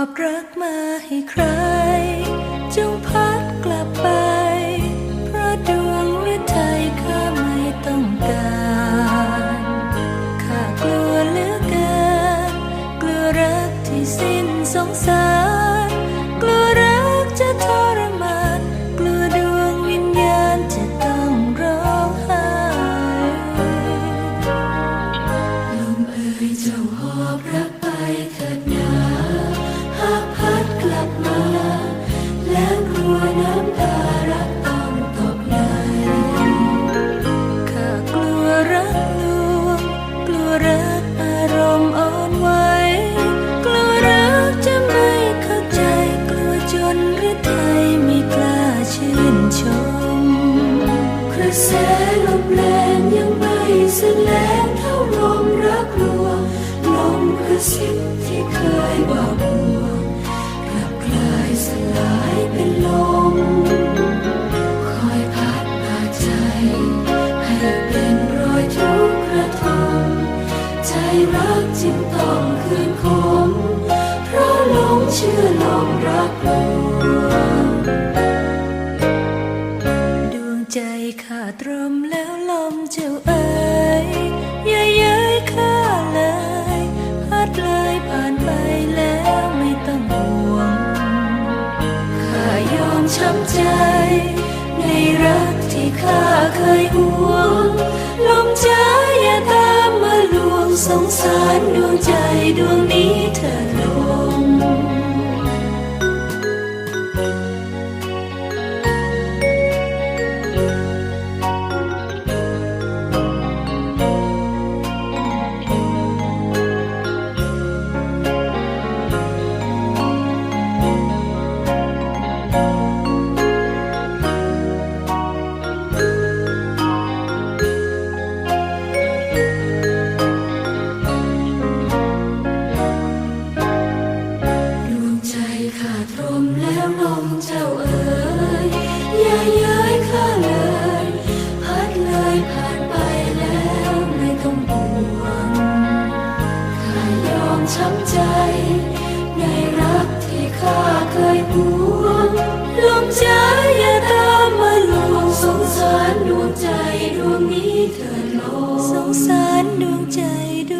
อบรักมาให้ใคร จงพัดกลับไป เพราะดวงฤทัยข้าไม่ต้องการข้ากลัวเหลือเกินกลัวรักที่สิ้นสงสาร กลัวรักจะทรมาน กลัวดวงวิญญาณจะต้องร้องไห้ลมเอ่ยเจ้าหอบรัก ระแสลมแรงยังไม่แสลงเท่าลมรักลวงลมกระซิบที่เคยบอกห่วงกลับกลายสลายเป็นลม คอยพัดพาใจ ให้เป็นรอยทุกข์ระทมใจรักจึงต้องคืนคมเพราะหลงเชื่อลมรักลวง ใจขาดลมแล้วลมเจ้าเอ๋ยอย่าเย้ยข้าเลยพัดเลยผ่านไปแล้วไม่ต้องห่วงข้ายอมช้ำใจ ในรักที่ข้าเคยห่วง ลมใจอย่าตามมาลวงสงสารดวงใจดวงนี้เธอหลง ช้ำใจ ในรักที่ข้าเคยหวงลมจ้าอย่าตามมาลวงสงสารดวงใจดวงนี้เธอดโลสงสารดวงใจดวง